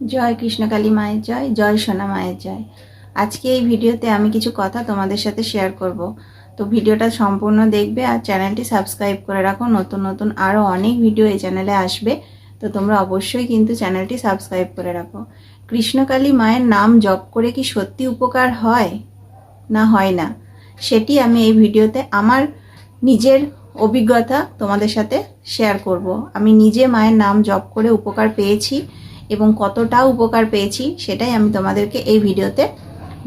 জয় কৃষ্ণকালী মায়ের জয় জয় সোনা মায়ের জয়। আজকে এই ভিডিওতে আমি কিছু কথা তোমাদের সাথে শেয়ার করব। তো ভিডিওটা সম্পূর্ণ দেখবে আর চ্যানেলটি সাবস্ক্রাইব করে রাখো। নতুন নতুন আরও অনেক ভিডিও এই চ্যানেলে আসবে। তো তোমরা অবশ্যই কিন্তু চ্যানেলটি সাবস্ক্রাইব করে রাখো। কৃষ্ণকালী মায়ের নাম জপ করে কি সত্যি উপকার হয়? না হয় না। সেটি আমি এই ভিডিওতে আমার নিজের অভিজ্ঞতা তোমাদের সাথে শেয়ার করব। আমি নিজে মায়ের নাম জপ করে উপকার পেয়েছি। এবং কতটা উপকার পেয়েছি সেটাই আমি তোমাদেরকে এই ভিডিওতে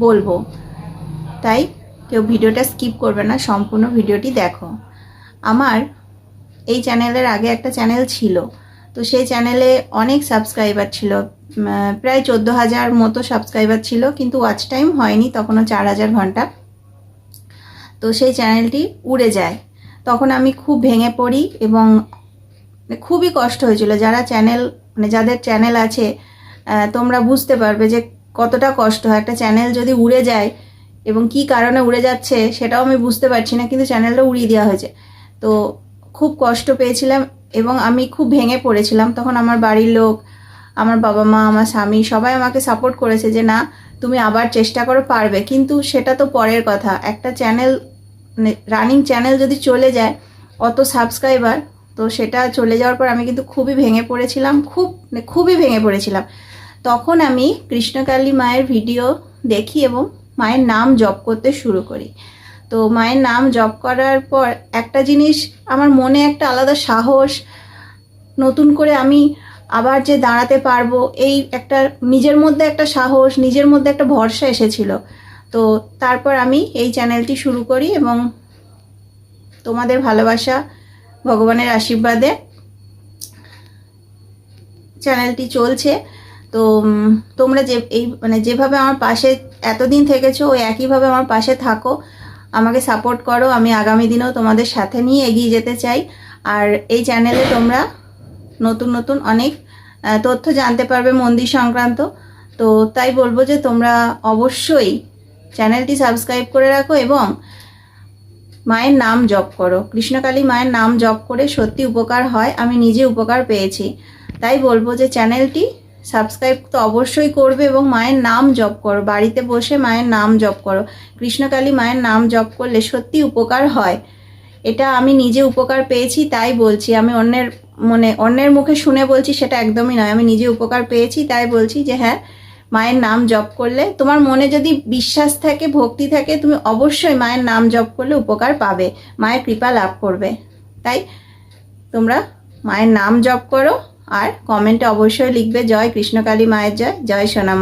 বলব। তাই কেউ ভিডিওটা স্কিপ করবে না, সম্পূর্ণ ভিডিওটি দেখো। আমার এই চ্যানেলের আগে একটা চ্যানেল ছিল, তো সেই চ্যানেলে অনেক সাবস্ক্রাইবার ছিল প্রায় চোদ্দ হাজার মতো সাবস্ক্রাইবার ছিল, কিন্তু ওয়াচ টাইম হয়নি, তখনও চার হাজার ঘণ্টা। তো সেই চ্যানেলটি উড়ে যায়। তখন আমি খুব ভেঙে পড়ি এবং খুবই কষ্ট হয়েছিল। যারা চ্যানেল মানে যাদের চ্যানেল আছে তোমরা বুঝতে পারবে যে কতটা কষ্ট হয়। একটা চ্যানেল যদি উড়ে যায় এবং কি কারণে উড়ে যাচ্ছে সেটাও আমি বুঝতে পারছি না, কিন্তু চ্যানেলটা উড়িয়ে দেওয়া হয়েছে। তো খুব কষ্ট পেয়েছিলাম এবং আমি খুব ভেঙে পড়েছিলাম। তখন আমার বাড়ির লোক, আমার বাবা মা, আমার স্বামী সবাই আমাকে সাপোর্ট করেছে যে, না, তুমি আবার চেষ্টা করো, পারবে। কিন্তু সেটা তো পরের কথা। একটা চ্যানেল রানিং চ্যানেল যদি চলে যায়, অত সাবস্ক্রাইবার তো সেটা চলে যাওয়ার পর আমি কিন্তু খুবই ভেঙে পড়েছিলাম, খুব মানে খুবই ভেঙে পড়েছিলাম। তখন আমি কৃষ্ণকালী মায়ের ভিডিও দেখি এবং মায়ের নাম জপ করতে শুরু করি। তো মায়ের নাম জপ করার পর একটা জিনিস, আমার মনে একটা আলাদা সাহস, নতুন করে আমি আবার যে দাঁড়াতে পারব, এই একটা নিজের মধ্যে একটা সাহস, নিজের মধ্যে একটা ভরসা এসেছিল। তো তারপর আমি এই চ্যানেলটি শুরু করি এবং তোমাদের ভালোবাসা ভগবানের আশীর্বাদে চ্যানেলটি চলছে। তো তোমরা যে, এই মানে যেভাবে আমার পাশে এতদিন থেকেছো, ওই একইভাবে আমার পাশে থাকো। আমাকে সাপোর্ট করো। আমি আগামী দিনেও তোমাদের সাথে নিয়ে এগিয়ে যেতে চাই। আর এই চ্যানেলে তোমরা নতুন নতুন অনেক তথ্য জানতে পারবে মন্দির সংক্রান্ত। তো, তাই বলব যে তোমরা অবশ্যই চ্যানেলটি সাবস্ক্রাইব করে রাখো এবং মায়ের নাম জপ করো। কৃষ্ণকালী মায়ের নাম জপ করে সত্যি উপকার হয়, আমি নিজে উপকার পেয়েছি। তাই বলব যে চ্যানেলটি সাবস্ক্রাইব তো অবশ্যই করবে এবং মায়ের নাম জপ করো। বাড়িতে বসে মায়ের নাম জপ করো। কৃষ্ণকালী মায়ের নাম জপ করলে সত্যি উপকার হয়। এটা আমি নিজে উপকার পেয়েছি, তাই বলছি। আমি অন্যের মানে অন্যের মুখে শুনে বলছি, সেটা একদমই নয়। আমি নিজে উপকার পেয়েছি, তাই বলছি যে হ্যাঁ মায়ের নাম জপ করলে তোমার মনে যদি বিশ্বাস থাকে, ভক্তি থাকে, তুমি অবশ্যই মায়ের নাম জপ করলে উপকার পাবে, মায়ের কৃপা লাভ করবে। তাই তোমরা মায়ের নাম জপ করো আর কমেন্টে অবশ্যই লিখবে, জয় কৃষ্ণকালী মায়ের জয় জয় সোনা